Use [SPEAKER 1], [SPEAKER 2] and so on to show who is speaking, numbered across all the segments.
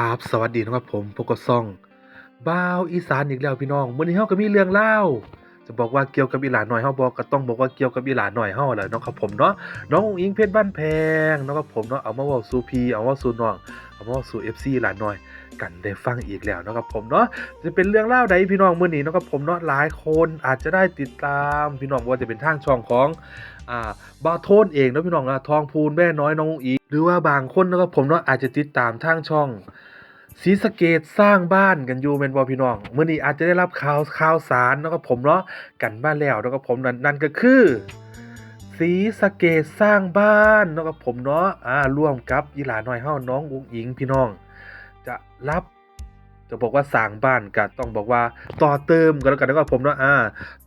[SPEAKER 1] ครับ สวัสดีนะครับผมพกกซ่องบ้าวอีสานอีกแล้วพี่น้องมื้อนี้เฮาก็มีเรื่องเล่าจะบอกว่าเกี่ยวกับอีหลาน้อยเฮาบอกก็ต้องบอกว่าเกี่ยวกับอีหลาน้อยเฮาแหละเนาะครับผมเนาะน้องอุ๋งอิงเพชรบ้านแพงเนาะครับผมเนาะเอามาเว้าสู่พี่เอามาสู่น้องเอามาเว้าสู่ FC หลานหน้อยกันได้ฟังอีกแล้วเนาะครับผมเนาะจะเป็นเรื่องเล่าใดพี่น้องมื้อนี้เนาะครับผมเนาะหลายคนอาจจะได้ติดตามพี่น้องว่าจะเป็นทางช่องของอ่าบาโทนเองเนาะพี่น้องนะทองพูนแม่น้อยน้องอุ๋งอีหรือว่าบางคนเนาะครับผมเนาะอาจจะติดตามทางช่อง ศรีสะเกดสร้างบ้านกันอยู่แม่นบ่พี่น้องมื้อนี้อาจจะได้รับข่าวข่าวสารเนาะครับผมเนาะกันบ้านแล้วเนาะครับผมนั่นนั่นก็คือศรีสะเกดสร้างบ้านเนาะครับผมเนาะอ่าร่วมกับอีหลาน้อยเฮาน้องอุ๋งอิงพี่น้อง จะรับ จะบอกว่าสร้างบ้านก็ต้องบอกว่าต่อเติมกันแล้วกันนะครับผมเนาะอ่า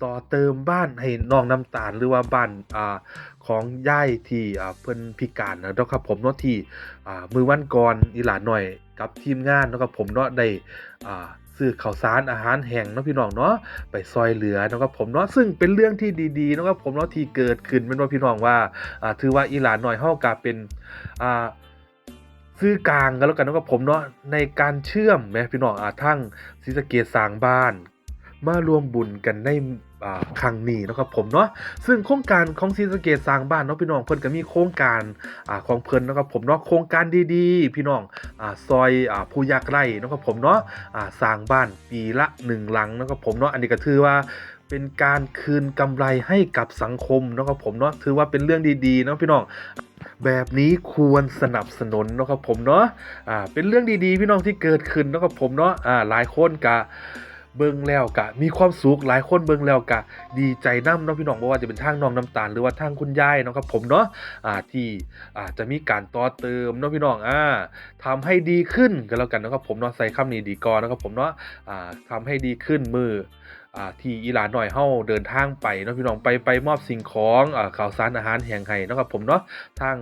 [SPEAKER 1] ต่อเติมบ้านให้น้องน้ำตาลหรือว่าบ้านอ่าของย่ายที่อ่าเพิ่นพิการนะครับผมเนาะที่อ่ามือวันก่อนอีหลานหน่อยกับทีมงานนะครับผมเนาะได้อ่าซื้อข้าวสารอาหารแห้งเนาะพี่น้องเนาะไปซอยเหลือนะครับผมเนาะซึ่งเป็นเรื่องที่ดีๆนะครับผมเนาะที่เกิดขึ้นเป็นว่าพี่น้องว่าอ่าถือว่าอีหลานหน่อยเฮาก็เป็นอ่า ซื้อกลางกันแล้วกันนะครับผมเนาะในการเชื่อมแหมพี่น้องอาทั้งศรีสะเกษสร้างบ้าน มารวมบุญกันในครั้งนี้นะครับผมเนาะซึ่งโครงการของศรีสะเกษสร้างบ้านเนาะพี่น้องเพิ่นก็มีโครงการอ่าของเพิ่นนะครับผมเนาะโครงการดีๆ พี่น้องอ่าซอยอ่าผู้ยากไร้นะครับผมเนาะอ่าสร้างบ้านปีละหนึ่งหลังนะครับผมเนาะอันนี้ก็ถือว่าเป็นการคืนกำไรให้กับสังคมนะครับผมเนาะถือว่าเป็นเรื่องดีๆเนาะพี่น้อง แบบนี้ควรสนับสนุนนะครับผมเนาะอ่าเป็นเรื่องดีๆ พี่น้องที่เกิดขึ้นนะครับผมเนาะอ่าหลายคนกะเบิ่งแล้วกะมีความสุขหลายคนเบิ่งแล้วกะดีใจนํเนาะพี่น้องบ่ว่าจะเป็นทางน้องน้ำตาลหรือว่าทางคุณยายเนาะครับผมเนาะอ่าที่อ่าจะมีการต่อเติมเนาะพี่น้องอ่าทำให้ดีขึ้นก็แล้วกันเนาะครับผมเนาะใส่คำนี้ดีก่อนนะครับผมเนาะอ่าทำให้ดีขึ้นมือ ที่อีหลานหน่อยเฮาเดินทางไปเนาะพี่น้องไปไปมอบสิ่งของอ่าข่าวสารอาหารแห่งไห้เนาะครับผมเนาะทาง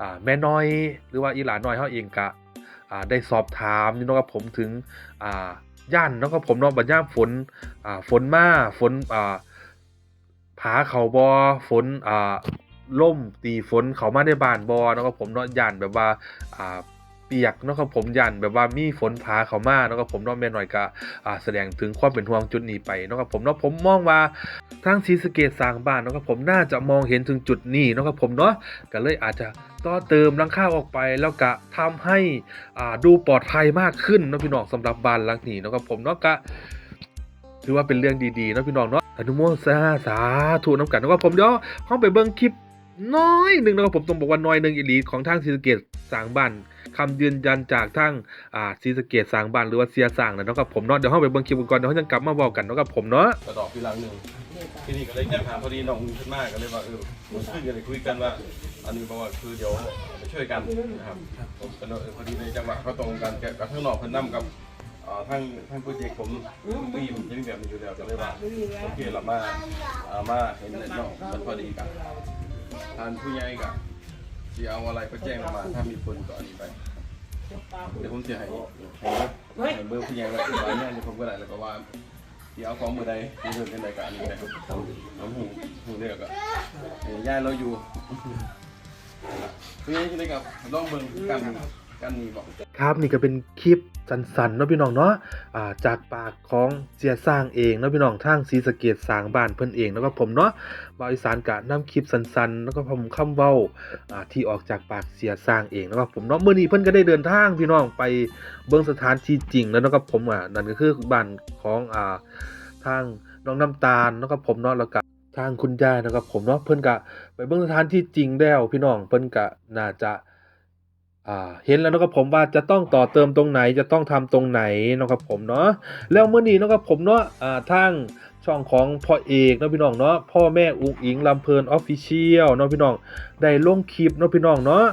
[SPEAKER 1] อ่าแม่น้อยหรือว่าอีหลานน้อยเฮาเองกะอ่าได้สอบถามนี่เนาะครับผมถึงอ่าย่านเนาะครับผมเนาะบัดย่ามฝนอ่าฝนมาฝนอ่าผาเขาบอฝนอ่าล่มตีฝนเขามาในบ้านบอเนาะครับผมเนาะย่านแบบว่าอ่า เปียกเนาะครับผมย่านแบบว่ามีฝนผาเขามาเนาะครับผมเนาะแม่น้อยกะอ่าแสดงถึงความเป็นห่วงจุดนี้ไปเนาะครับผมเนาะผมมองว่าทางศรีสะเกดสร้างบ้านเนาะครับผมน่าจะมองเห็นถึงจุดนี้เนาะครับผมเนาะก็เลยอาจจะต่อเติมหลังคาออกไปแล้วก็ทำให้ดูปลอดภัยมากขึ้นเนาะพี่น้องสำหรับบ้านหลังนี้เนาะครับผมเนาะก็ถือว่าเป็นเรื่องดีๆเนาะพี่น้องเนาะอนุโมทนาสาธุน้ำกันเนาะครับผมเดี๋ยวเข้าไปเบิ่งคลิปน้อยหนึ่งนะครับผมต้องบอกว่าน้อยหนึ่งอีหลีของทางศรีสะเกด สางบ้านคำยืนยันจากทางอ่าศรีสเกดสางบ้านหรือว่าเสียสางนะเนาะครับผมเนาะเดี๋ยวเราไปเบิ่งคลิปกันก่อนเดี๋ยวเราจะกลับมาบอกกันเนาะครับผมเนาะ
[SPEAKER 2] กระดอกพี่หลังหนึ่งที่นี่ก็เลยแจ้งถามพอดีน้องขึ้นมาก็เลยว่าเออมันขึ้นกันเลยคุยกันว่า อันนี้บอกว่าคือเดี๋ยวไปช่วยกันนะครับผมก็เลยพอดีในจังหวะเขาตรงกันกับทั้งนอกเพิ่นนํกับอ่าทั้งทั้งโปรเจกต์ผมปีผมยังแบบนี้อยู่แล้วก็เลยว่าโอเคเรามาอ่ามาเห็นน้องมันพอดีกันทานผู้ใหญ่กับ ที่เอาอะไรก็แจ้งมาถ้ามีคนก็อันนี้ไป เดี๋ยวผมจะให้ให้เบอร์ผู้ใหญ่ไว้ไว้เนี่ยเดี๋ยวผมก็ได้แล้วก็ว่าที่เอาของมือใดที่เดินกันใดกันนี้นะครับน้องหูหูเรียก็เอ่อย่าเราอยู่เพื่อนที่ได้กับลองเบิ่งกันกันนี่บอก
[SPEAKER 1] ครับนี่ก็เป็นคลิป สั้นๆเนาะพี่น้องเนาะอ่าจากปากของเสียสร้างเองเนาะพี่น้องทางศรีสะเกดสร้างบ้านเพิ่นเองแล้วก็ผมเนาะบาวอีสานกะนำคลิปสั้นๆแล้วก็ผมคำเว้าอ่าที่ออกจากปากเสียสร้างเองแล้วก็ผมเนาะมื้อนี้เพิ่นก็ได้เดินทางพี่น้องไปเบิ่งสถานที่จริงแล้วเนกับผมอะนั่นก็คือบ้านของอ่าทางน้องน้ำตาลเนาะครับผมเนาะแล้วก็ทางคุณยายนะครับผมเนาะเพิ่นก็ไปเบิ่งสถานที่จริงแล้วพี่น้องเพิ่นก็น่าจะ เห็นแล้วนะครับผมว่าจะต้องต่อเติมตรงไหนจะต้องทำตรงไหนนะครับผมเนาะแล้วเมื่อนี้นะครับผมเนาะอ่าทางช่องของพ่อเอกเนาะพี่น้องเนาะพ่อแม่อุ้งอิงลำเพลินออฟฟิเชียลเนาะพี่น้องได้ลงคลิปเนาะพี่น้องเนาะ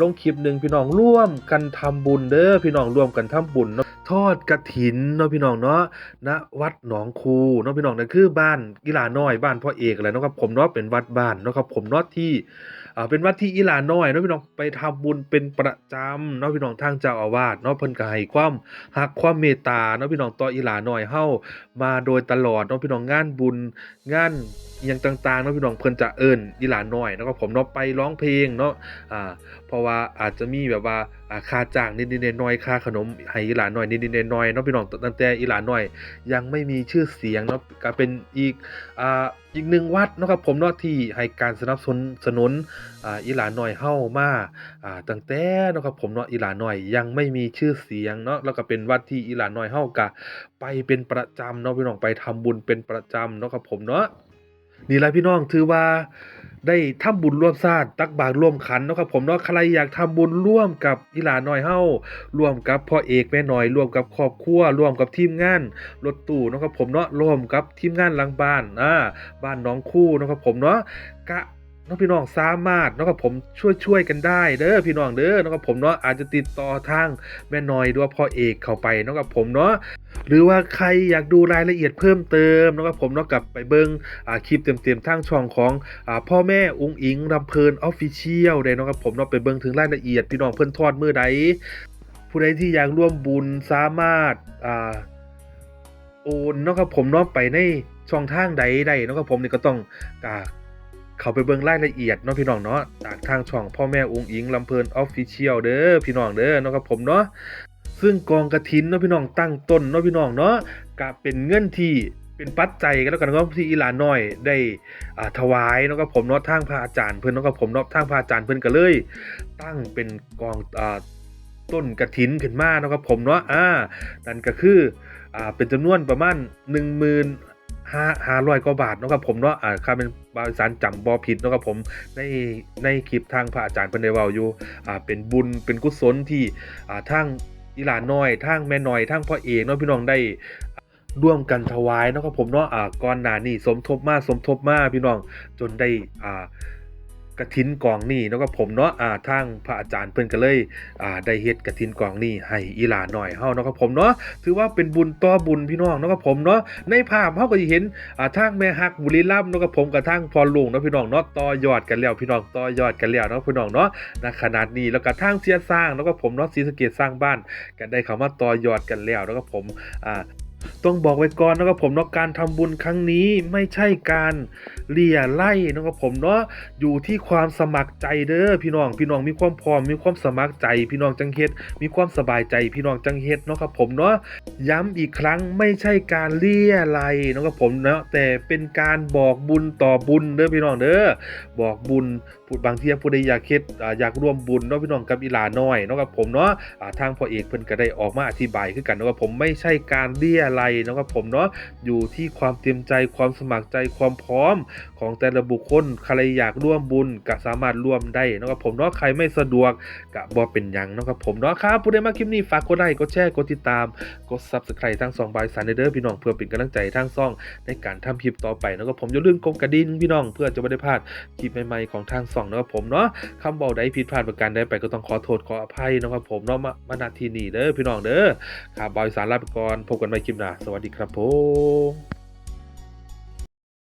[SPEAKER 1] ลงคลิปหนึ่งพี่น้องร่วมกันทำบุญเด้อพี่น้องร่วมกันทำบุญเนาะ ทอดกฐินเนาะพี่น้องเนาะณวัดหนองคูเนาะพี่น้องนั่นคือบ้านอีหลาน้อยบ้านพ่อเอกแหละเนาะครับผมเนาะเป็นวัดบ้านเนาะครับผมเนาะที่อ่าเป็นวัดที่อีหลาน้อยเนาะพี่น้องไปทำบุญเป็นประจำเนาะพี่น้องทางเจ้าอาวาสเนาะเพิ่นก็ให้ความรักความเมตตาเนาะพี่น้องต่ออีหลาน้อยเฮามาโดยตลอดเนาะพี่น้องงานบุญงานอหยังต่างๆเนาะพี่น้องเพิ่นจะเอิ้นอีหลาน้อยเนาะครับผมเนาะไปร้องเพลงเนาะอ่าเพราะว่าอาจจะมีแบบว่าค่าจ้างนิดๆหน่อยๆค่าขนมให้อีหลานน่อยนิดๆหน่อยๆเนาะพี่น้องตั้งแต่อีหลานหน่อย ยังไม่มีชื่อเสียงเนาะก็เป็นอีกอ่าอีกหนึ่งวัดเนาะครับผมเนาะที่ให้การสนับสนุนสนุนอ่าอีหลานหน่อยเฮามาอ่าตั้งแต่เนาะครับผมเนาะอีหลานหน่อยยังไม่มีชื่อเสียงเนาะแล้วก็เป็นวัดที่อีหลานหน่อยเฮาก็ไปเป็นประจำเนาะพี่น้องไปทำบุญเป็นประจำเนาะครับผมเนาะ นี่แหละพี่น้องถือว่าได้ทำบุญร่วมชาติตักบาตรร่วมขันเนาะครับผมเนาะใครอยากทำบุญร่วมกับอีหลาน้อยเฮาร่วมกับพ่อเอกแม่น้อยร่วมกับครอบครัวร่วมกับทีมงานรถตู้เนาะครับผมเนาะร่วมกับทีมงานหลังบ้านอ่าบ้านน้องคู่เนาะครับผมเนาะกะ นาะพี่น้องสามารถนาะครับผมช่วยช่วยกันได้เด้อพี่น้องเด้อนาะครับผมเนาะอาจจะติดต่อทางแม่น้อยหรือว่าพ่อเอกเข้าไปนาะครับผมเนาะหรือว่าใครอยากดูรายละเอียดเพิ่มเติมนะครับผมเนาะกลับไปเบิ้งอ่าคลิปเต็มๆทางช่องของอพ่อแม่อุ้งอิงรำเพลินออฟฟิเชียลได้นาะครับผมเนาะไปเบิ้งถึงรายละเอียดพี่น้องเพิ่นทอดมือใดผู้ใดที่อยากร่วมบุญสามารถอโอนนาะครับผมเนาะไปในช่องทางใดได้เนาะครับผมนี่ก็ต้องอ่า เขาไปเบิ่งรายละเอียดเนาะพี่น้องเนาะจากทางช่องพ่อแม่อุ้งอิงลำเพลินออฟฟิเชียลเด้อพี่น้องเด้อเนาะครับผมเนาะซึ่งกองกระถินเนาะพี่น้องตั้งต้นเนาะพี่น้องเนาะก็เป็นเงินที่เป็นปัจจัยกันแล้วกันเนาะที่อีหลาน้อยได้อ่าถวายเนาะกับผมเนาะทางพระอาจารย์เพิ่นเนาะกับผมเนาะทางพระอาจารย์เพิ่นก็เลย ตั้งเป็นกองอ่าต้นกระถินขึ้นมาเนาะกับผมเนาะอ่านั่นก็คืออ่าเป็นจำนวนประมาณ1 0 0 0 ห้าห้าร้อยกว่าบาทเนาะครับผมเนาะอ่าค่าเป็นบริษัทจำบอผิดเนาะครับผมในในคลิปทางพระอาจารย์เพิ่นได้เว้าอยู่อ่าเป็นบุญเป็นกุศลที่อ่าทางอีหลานน้อยทางแม่น้อยทางพ่อเอกเนาะพี่น้องได้ร่วมกันถวายเนาะครับผมเนาะอ่าก่อนหน้านี้สมทบมาสมทบมาพี่น้องจนได้อ่า กระถินกองนี่เนาะครับผมเนาะอ่าทางพระอาจารย์เพิ่นก็เลยอ่าได้เฮ็ดกระถินกองนี่ให้อีหลาหน้อยเฮาเนาะครับผมเนาะถือว่าเป็นบุญต่อบุญพี่น้องเนาะครับผมเนาะในภาพเฮาก็สิเห็นอ่าทางแม่ฮักบุรีรัมย์เนาะครับผมกับทางพอลุงเนาะพี่น้องเนาะต่อยอดกันแล้วพี่น้องต่อยอดกันแล้วเนาะพี่น้องเนาะณขนาดนี้แล้วก็ทางเสียสร้างเนาะครับผมเนาะศรีสะเกษสร้างบ้านก็ได้เข้ามาต่อยอดกันแล้วเนาะครับผมอ่า ต้องบอกไว้ก่อนนะครับผมเนาะการทำบุญครั้งนี้ไม่ใช่การเลี่ยไล่นะครับผมเนาะอยู่ที่ความสมัครใจเด้อพี่น้องพี่น้องมีความพร้อมมีความสมัครใจ พี่น้องจังเฮ็ดมีความสบายใจพี่น้องจังเฮ็ดเนาะครับผมเนาะย้ำอีกครั้งไม่ใช่การเลี่ยไล่นะครับผมเนาะแต่เป็นการบอกบุญต่อบุญเด้อพี่น้องเด้อบอกบุญ พูดบางทีผู้ใดอยากเฮ็ดอยากร่วมบุญเนาะพี่น้องกับอีหลาน้อยเนาะครับผมเนาะทางพ่อเอกเพิ่นก็ได้ออกมาอธิบายคือกันเนาะครับผมไม่ใช่การเลี่ยไล่เนาะครับผมเนาะอยู่ที่ความเต็มใจความสมัครใจความพร้อมของแต่ละบุคคลใครอยากร่วมบุญก็สามารถร่วมได้เนาะครับผมเนาะใครไม่สะดวกก็บ่เป็นหยังเนาะครับผมเนาะครับผู้ใดมาคลิปนี้ฝากกดไลค์กดแชร์กดติดตามกด Subscribe ทั้งสองบายสันเด้อพี่น้องเพื่อเป็นกำลังใจทางซ่องในการทำคลิปต่อไปเนาะครับผมอย่าลืมกดกระดิ่งพี่น้องเพื่อจะไม่ได้พลาดคลิปใหม่ๆของทางซ่องเนาะครับผมเนาะคำบอกใดผิดพลาดประการใดไปก็ต้องขอโทษขออภัยนะครับผมเนาะมามาทีนี้เด้อพี่น้องเด้อครับบอยสารลาไปก่อนพบกันใหม่คลิปหน้าสวัสดีครับผม